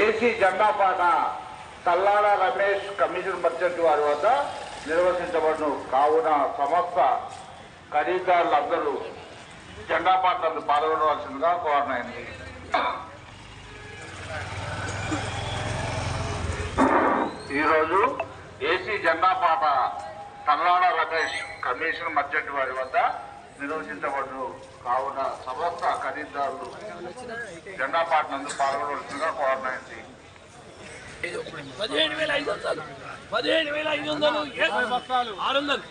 AC జెండా పాట Tallada Ramesh commission merchant వారి వద్ద నిర్వహించబడును. కావున సమస్త ఖరీదారులందరూ జెండా పాటలు పాల్గొనవలసిందిగా కోరనైంది ఈరోజు ఏసీ జెండా పాట తల్లాడ రమేష్ కమిషన్ మర్చెంట్ వారి వద్ద నిర్వహించబడును. కావున సమస్త ఖరీదారులు జెండా పాట నందు పాల్గొనవలసిందిగా కోరనైంది పదిహేడు వేల ఐదు వందలు. పదిహేడు వేల ఐదు వందలు. ఆరు వందలు.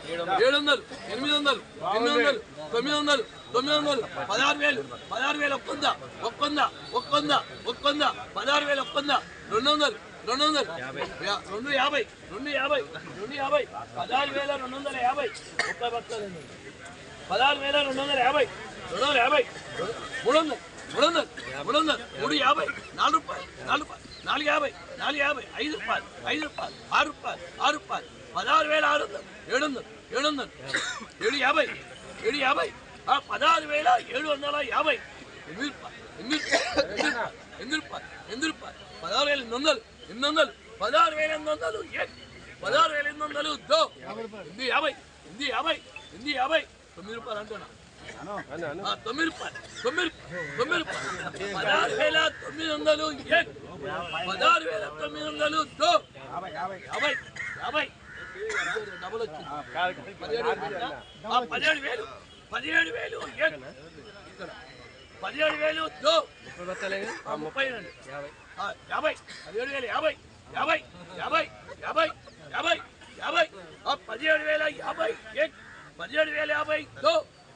ఏడు వందలు. ఎనిమిది వందలు. ఎనిమిది వందలు. తొమ్మిది వందలు. తొమ్మిది వందలు. పదహారు వేలు. పదహారు వేలు ఒక్కొంద. ఒక్కొంద. ఒక్కొంద. ఒక్కొంద. పదహారు వేలు ఒక్కొంద. రెండు వందలు. రెండు వందలు యా- రెండు యాభై రెండు యాభై రెండు యాభై పదహారు వేల రెండు వందల యాభై ఒక్క బక్కలు పదహారు వేల రెండు వందల యాభై రెండు వందల యాభై మూడు వందలు మూడు వందలు మూడు వందలు మూడు యాభై నాలుగు రూపాయలు నాలుగు రూపాయలు నాలుగు యాభై నాలుగు యాభై ఐదు రూపాయలు ఐదు రూపాయలు ఆరు రూపాయలు ఆరు రూపాయలు పదహారు వేల ఆరు వందలు ఏడు వందలు ఏడు వందలు ఏడు యాభై ఏడు యాభై ఆ పదహారు వేల ఏడు వందల యాభై ఎనిమిది రూపాయలు ఎనిమిది రూపాయలు ఎనిమిది రూపాయలు ఎనిమిది రూపాయలు పదహారు వేల ఎనిమిది వందలు ఎనిమిది వందలు పదహారు వేల ఎనిమిది వందలు పదహారు వేల ఎనిమిది వందలు దో ఎనిమిది యాభై ఎనిమిది యాభై ఎనిమిది యాభై. తొమ్మిది రూపాయలు అంటున్నా. తొమ్మిది రూపాయలు తొమ్మిది తొమ్మిది రూపాయలు. పదహారు వేల తొమ్మిది వందలు పదహారు వేల తొమ్మిది వందలు దో యాభై యాభై. డబుల్ వచ్చింది పదిహేడు వేలు. పదిహేడు వేలు పదిహేడు వేలు ఏ ఇక్కడ పదిహేడు వేలు. ముప్పై యాభై. యాభై. పదిహేడు వేలు యాభై. యాభై యాభై యాభై యాభై యాభై. ఆ, పదిహేడు వేల యాభై. పదిహేడు వేల యాభై.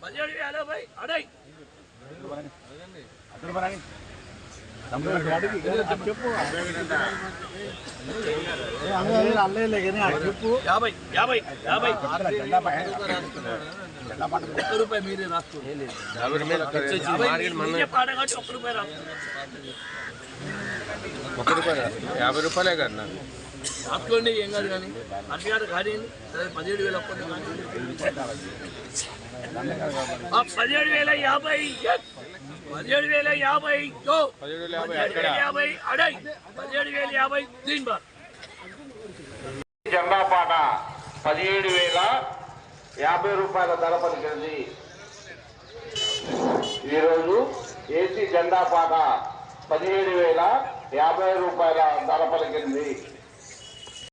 పదిహేడు వేల యాభై. అడై. యాభై యాభై యాభై. ఒక్క రూపాయి మీరే రాసుకోండి యాభై పాట కాబట్టి ఒక్క రూపాయి రాసుకోండి ఒక రూపాయలు యాభై రూపాయలే కదా రాసుకోండి ఏం కాదు కానీ అట్లా కానీ సరే పదిహేడు వేలు ఒక్కటి పదిహేడు వేల యాభై పదిహేడు వేల యాభై పదిహేడు వేల యాభై అడై పదిహేడు వేల యాభై దీని బార్ జెండా పాట పదిహేడు వేల యాభై రూపాయల ధర పలికింది. ఈరోజు ఏసీ జెండా పాట పదిహేడు వేల యాభై రూపాయల ధర పలికింది.